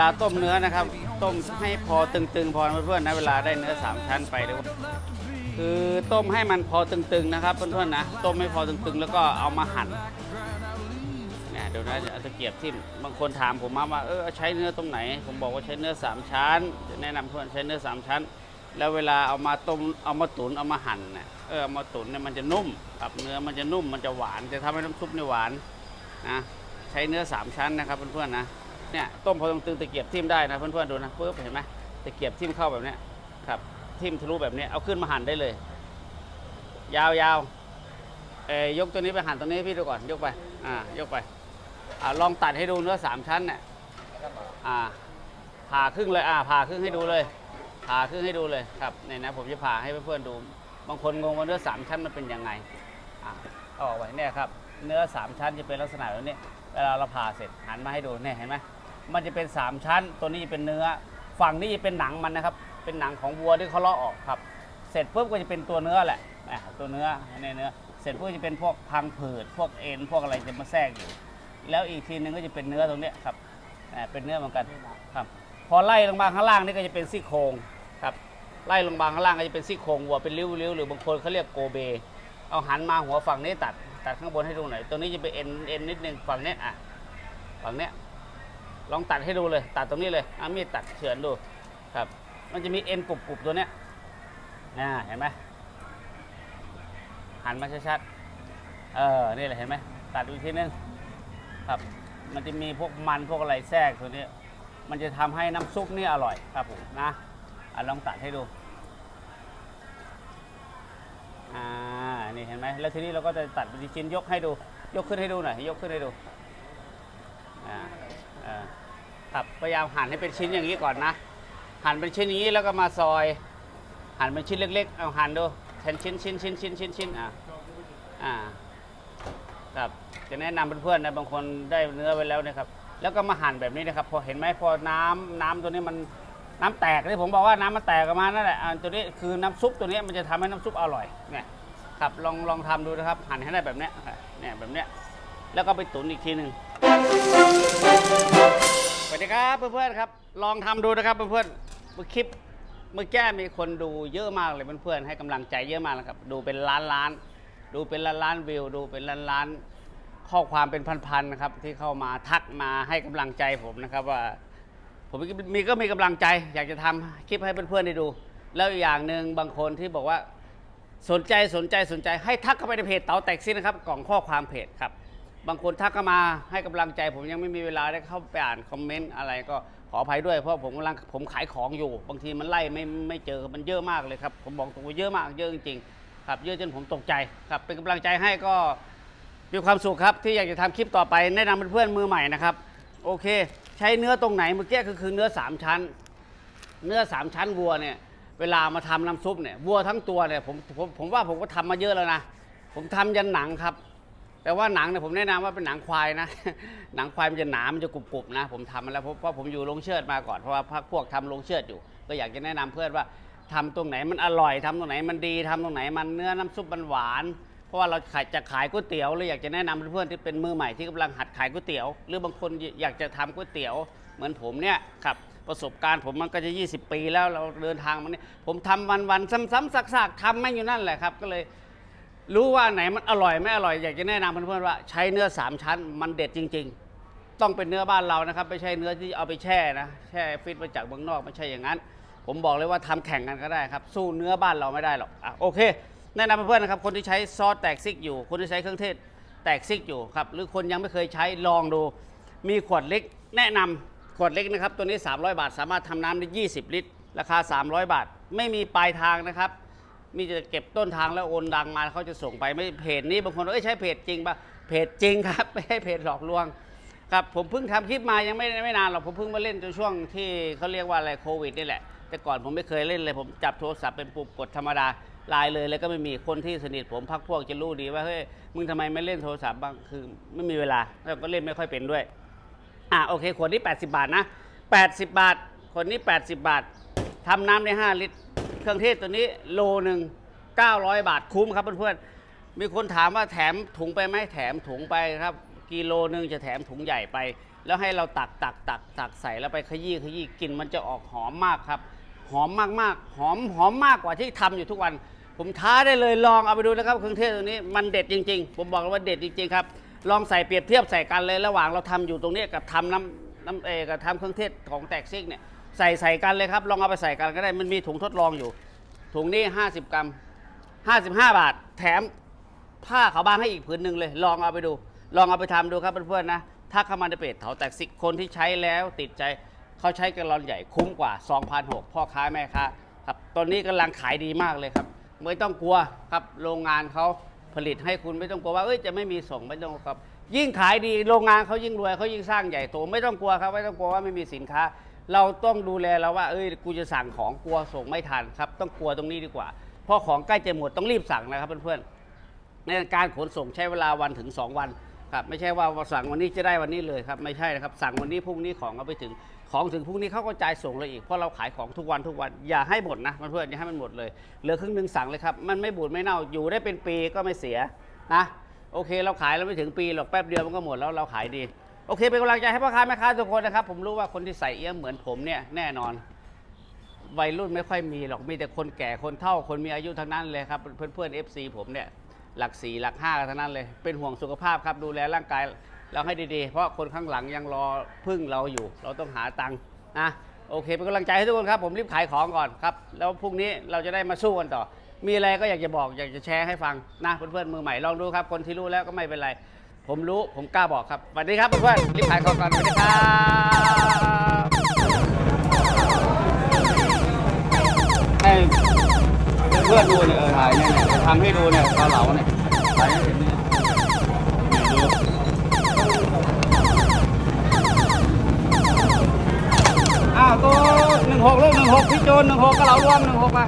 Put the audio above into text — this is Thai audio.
ลาต้มเนื้อนะครับ ต้มให้พอตึงๆ พอเพื่อนๆนะเวลาได้เนื้อสามชั้นไปเลยคือต้มให้มันพอตึงๆนะครับเพื่อนๆนะต้มให้พอตึงๆ แล้วก็เอามาหั่นเนี่ยเดี๋ยวนะจะเอาตะเกียบทิ่มบางคนถามผมมาว่าเออใช้เนื้อตรงไหน ผมบอกว่าใช้เนื้อสามชั้นจะแนะนำเพื่อนใช้เนื้อสามชั้น แล้วเวลาเอามาต้มเอามาตุ๋นเอามาหั่นเนี่ยเออเอามาตุ๋นเนี่ยมันจะนุ่มครับเนื้อมันจะนุ่มมันจะหวานจะทำให้น้ำซุปเนี่ยหวานนะใช้เนื้อสามชั้นนะครับเพื่อนๆนะ เนี่ยต้มพอตึงตะเกียบทิ่มได้นะเพื่อนๆดูนะปุ๊บเห็นไหมตะเกียบทิ่มเข้าแบบนี้ครับทิ่มทะลุแบบนี้เอาขึ้นมาหั่นได้เลย ยาวๆเออยกตัวนี้ไปหั่นตัวนี้พี่ดูก่อนยกไปอ่ายกไปอ่าลองตัดให้ดูเนื้อสามชั้นเนี่ยอ่าผ่าครึ่งเลยอ่าผ่าครึ่งให้ดูเลยผ่าครึ่งให้ดูเลยครับเนี่ยนะผมจะผ่าให้เพื่อนๆดู บางคนงงว่าเนื้อสามชั้นมันเป็นยังไงอะเอาออกไว้เนี่ยครับเนื้อสามชั้นจะเป็นลักษณะแบบนี้เวลาเราผ่าเสร็จหันมาให้ดูเนี่ยเห็นไหม มันจะเป็นสามชั้น ตัวนี้จะเป็นเนื้อ ฝั่งนี้จะเป็นหนังมันนะครับ เป็นหนังของวัวที่เขาเลาะออกครับ เสร็จปุ๊บก็จะเป็นตัวเนื้อแหละอะตัวเนื้อเนี่ยเนื้อ เสร็จปุ๊บจะเป็นพวกพังผืด พวกเอ็น พวกอะไรจะมาแทรกอยู่ แล้วอีกทีนึงก็จะเป็นเนื้อตรงนี้ครับอ่าเป็นเนื้อเหมือนกันครับ พอไล่ลงมาข้างล่างนี่ก็จะเป็นซี่โครงครับ ไล่ลงมาข้างล่างก็จะเป็นซี่โครงวัวเป็นริ้วๆหรือบางคนเขาเรียกโกเบ เอาหันมาหัวฝั่งนี้ตัด ตัดข้างบนให้ดูหน่อย ตัวนี้จะเป็นเอ็นเอ็นนิดนึงฝั่งนี้อะ ฝั่งเนี้ย ลองตัดให้ดูเลย ตัดตรงนี้เลยเอามีดตัดเฉือนดูครับ มันจะมีเอ็นกรุบๆตัวเนี้ยอ่าเห็นไหมหันมาชัดๆเออนี่แหละเห็นไหมตัดดูอีกทีนึงครับ มันจะมีพวกมันพวกอะไรแทรกตัวนี้ มันจะทำให้น้ำซุปนี่อร่อยครับผมนะอะลองตัดให้ดูอ่านี่เห็นไหมแล้วทีนี้เราก็จะตัดเป็นชิ้นยกให้ดู ยกขึ้นให้ดูหน่อยยกขึ้นให้ดูอ่า ครับพยายามหั่นให้เป็นชิ้นอย่างนี้ก่อนนะ หั่นเป็นชิ้นอย่างนี้แล้วก็มาซอย หั่นเป็นชิ้นเล็กๆ เอาหั่นดูเป็นชิ้นชิ้นชิ้นชิ้นชิ้นชิ้นอ่าอ่าครับจะแนะนำเพื่อนๆนะบางคนได้เนื้อไปแล้วนะครับ แล้วก็มาหั่นแบบนี้นะครับ พอเห็นไหมพอน้ำน้ำตัวนี้มันน้ำแตกที่ผมบอกว่าน้ำมันแตกออกมานั่นแหละอ่าตัวนี้คือน้ำซุปตัวนี้มันจะทำให้น้ำซุปอร่อยเนี่ยครับลองลองทำดูนะครับหั่นให้ได้แบบเนี้ยเนี่ยแบบเนี้ย แล้วก็ไปตุ๋นอีกทีหนึ่งสวัสดีครับเพื่อนๆครับ ลองทำดูนะครับเพื่อนๆเมื่อคลิปเมื่อแก้มีคนดูเยอะมากเลยเพื่อนๆให้กำลังใจเยอะมากนะครับ ดูเป็นล้านล้าน ดูเป็นล้านล้านวิว ดูเป็นล้านล้านข้อความเป็นพันๆนะครับที่เข้ามาทักมาให้กำลังใจผมนะครับว่าผมมีก็มีกำลังใจ อยากจะทำคลิปให้เพื่อนๆได้ดู แล้วอีกอย่างหนึ่งบางคนที่บอกว่าสนใจสนใจสนใจให้ทักเข้าไปในเพจเต๋าแตกซินะครับกล่องข้อความเพจครับ บางคนทักเข้ามาให้กำลังใจ ผมยังไม่มีเวลาได้เข้าไปอ่านคอมเมนต์อะไรก็ขออภัยด้วยเพราะผมกำลังผมขายของอยู่ บางทีมันไล่ไม่ไม่เจอมันเยอะมากเลยครับ ผมบอกตรงว่าเยอะมากเยอะจริงๆครับ เยอะจนผมตกใจครับ เป็นกำลังใจให้ก็มีความสุขครับ ที่อยากจะทำคลิปต่อไปแนะนำเพื่อนๆมือใหม่นะครับ โอเค ใช้เนื้อตรงไหนเมื่อกี้ก็คือเนื้อสามชั้น เนื้อสามชั้นวัวเนี่ย เวลามาทำน้ำซุปเนี่ยวัวทั้งตัวเนี่ยผมผมผมว่าผมก็ทำมาเยอะแล้วนะผมทำยันหนังครับ แต่ว่าหนังเนี่ยผมแนะนำว่าเป็นหนังควายนะ หนังควายมันจะหนา มันจะกรุบๆนะ ผมทำมาแล้วเพราะเพราผมอยู่โรงเชือดมาก่อน เพราะว่าพักพวกทำโรงเชือดอยู่ ก็อยากจะแนะนำเพื่อนว่าทำตรงไหนมันอร่อยทำตรงไหนมันดีทำตรงไหนมันเนื้อน้ำซุปมันหวาน เพราะว่าเราขายจะขายก๋วยเตี๋ยวเลยอยากจะแนะนำเพื่อนที่เป็นมือใหม่ที่กำลังหัดขายก๋วยเตี๋ยว หรือบางคนอยากจะทำก๋วยเตี๋ยว เหมือนผมเนี่ยครับประสบการณ์ผมมันก็จะ 20 ปีแล้วเราเดินทางมาเนี่ยผมทำวันๆซ้ำๆซักๆทำไม่อยู่นั่นแหละครับก็เลย รู้ว่าไหนมันอร่อยไม่อร่อยอยากจะแนะนำเพื่อนๆว่าใช้เนื้อสามชั้นมันเด็ดจริง ๆ ต้องเป็นเนื้อบ้านเรานะครับไม่ใช่เนื้อที่เอาไปแช่นะแช่ฟิตมาจากเมืองนอกไม่ใช่อย่างนั้น ผมบอกเลยว่าทำแข่งกันก็ได้ครับ สู้เนื้อบ้านเราไม่ได้หรอกอะโอเค แนะนำเพื่อนๆนะครับคนที่ใช้ซอสแตกซิกอยู่ คนที่ใช้เครื่องเทศแตกซิกอยู่ครับหรือคนยังไม่เคยใช้ลองดู มีขวดเล็กแนะนำขวดเล็กนะครับตัวนี้ 300 บาท สามารถทำน้ำได้ 20 ลิตร ราคา 300 บาท ไม่มีปลายทางนะครับ มีจะเก็บต้นทางแล้วโอนดังมาเขาจะส่งไปไม่เพจนี้บางคนเอ้ยใช้เพจจริงปะเพจจริงครับ ไม่ใช่เพจหลอกลวงครับผมเพิ่งทำคลิปมายังไม่ไม่นานหรอกผมเพิ่งมาเล่นจนช่วงที่เขาเรียกว่าอะไรโควิดนี่แหละ แต่ก่อนผมไม่เคยเล่นเลย ผมจับโทรศัพท์เป็นปุ่มกดธรรมดาไลน์เลยแล้วก็ไม่มีคนที่สนิทผมพักพวกจะรู้ดีว่าเฮ้ยมึงทำไมไม่เล่นโทรศัพท์บ้างคือไม่มีเวลาแล้วก็เล่นไม่ค่อยเป็นด้วยอะโอเคขวดนี้ 80 บาทนะ 80 บาทขวดนี้ 80 บาททำน้ำได้ 5 ลิตร เครื่องเทศตัวนี้โลหนึ่ง900 บาทคุ้มครับเพื่อนๆมีคนถามว่าแถมถุงไปไหมแถมถุงไปครับ กิโลหนึ่งจะแถมถุงใหญ่ไป แล้วให้เราตักตักตักตักใส่แล้วไปขยี้ขยี้กลิ่นมันจะออกหอมมากครับ หอมมากมากๆหอมหอมมากกว่าที่ทำอยู่ทุกวัน ผมท้าได้เลยลองเอาไปดูนะครับเครื่องเทศตรงนี้มันเด็ดจริง ๆ ผมบอกเลยว่าเด็ดจริงๆครับลองใส่เปรียบเทียบใส่กันเลยระหว่างเราทำอยู่ตรงนี้กับทำน้ำน้ำเออกับทำเครื่องเทศของแตกซิกเนี่ย ใส่ใส่กันเลยครับ ลองเอาไปใส่กันก็ได้มันมีถุงทดลองอยู่ ถุงนี้ 50 กรัม 55 บาท แถมผ้าขาวบางให้อีกผืนหนึ่งเลย ลองเอาไปดู ลองเอาไปทำดูครับเพื่อนๆนะถ้าเข้ามาในเพจเถาแตกซิคนที่ใช้แล้วติดใจเขาใช้แกลลอนใหญ่คุ้มกว่า 2,600 พ่อค้าแม่ค้าครับตอนนี้กำลังขายดีมากเลยครับ ไม่ต้องกลัวครับโรงงานเขาผลิตให้คุณไม่ต้องกลัวว่าเอ้ยจะไม่มีส่งไม่ต้องครับ ยิ่งขายดีโรงงานเขายิ่งรวยเขายิ่งสร้างใหญ่โตไม่ต้องกลัวครับไม่ต้องกลัวว่าไม่มีสินค้า เราต้องดูแลแล้วว่า เอ้ยกูจะสั่งของกลัวส่งไม่ทันครับ ต้องกลัวตรงนี้ดีกว่า เพราะของใกล้จะหมดต้องรีบสั่งนะครับเพื่อนๆในการขนส่งใช้เวลาวันถึง 2 วันครับไม่ใช่ว่าสั่งวันนี้จะได้วันนี้เลยครับไม่ใช่นะครับสั่งวันนี้พรุ่งนี้ของก็ไปถึงของถึงพรุ่งนี้เขาก็จ่ายส่งเลยอีกเพราะเราขายของทุกวันทุกวันอย่าให้หมดนะเพื่อนๆอย่าให้มันหมดเลยเหลือครึ่งหนึ่งสั่งเลยครับมันไม่บูดไม่เน่าอยู่ได้เป็นปีก็ไม่เสียนะโอเค เราขายแล้วไม่ถึงปีหรอกแป๊บเดียวมันก็หมดแล้วเราขายดี โอเคเป็นกำลังใจให้พ่อค้าแม่ค้าทุกคนนะครับ ผมรู้ว่าคนที่ใส่เอี้ยมเหมือนผมเนี่ยแน่นอนวัยรุ่นไม่ค่อยมีหรอกมีแต่คนแก่คนเฒ่าคนมีอายุทั้งนั้นเลยครับเพื่อนเพื่อนเอฟซีผมเนี่ยหลักสี่หลักห้าทั้งนั้นเลย เป็นห่วงสุขภาพครับดูแลร่างกายเราให้ดีๆ เพราะคนข้างหลังยังรอพึ่งเราอยู่ เราต้องหาตังค์นะโอเคเป็นกำลังใจให้ทุกคนครับผมรีบขายของก่อนครับ แล้วพรุ่งนี้เราจะได้มาสู้กันต่อ มีอะไรก็อยากจะบอกอยากจะแชร์ให้ฟังนะเพื่อนๆมือใหม่ลองดูครับ คนที่รู้แล้วก็ไม่เป็นไร ผมรู้ผมกล้าบอกครับสวัสดีครับเพื่อนๆรีบขายของก่อนสวัสดีครับให้เพื่อนดูเนี่ยเออถ่ายเนี่ยเนี่ยทำให้ดูเนี่ยเกาเหลาเนี่ยถ่ายให้เห็นเนี่ยอ้าวตัวหนึ่งหกลูกหนึ่งหกพี่โจนหนึ่งหกเกาเหลารวมหนึ่งหกมา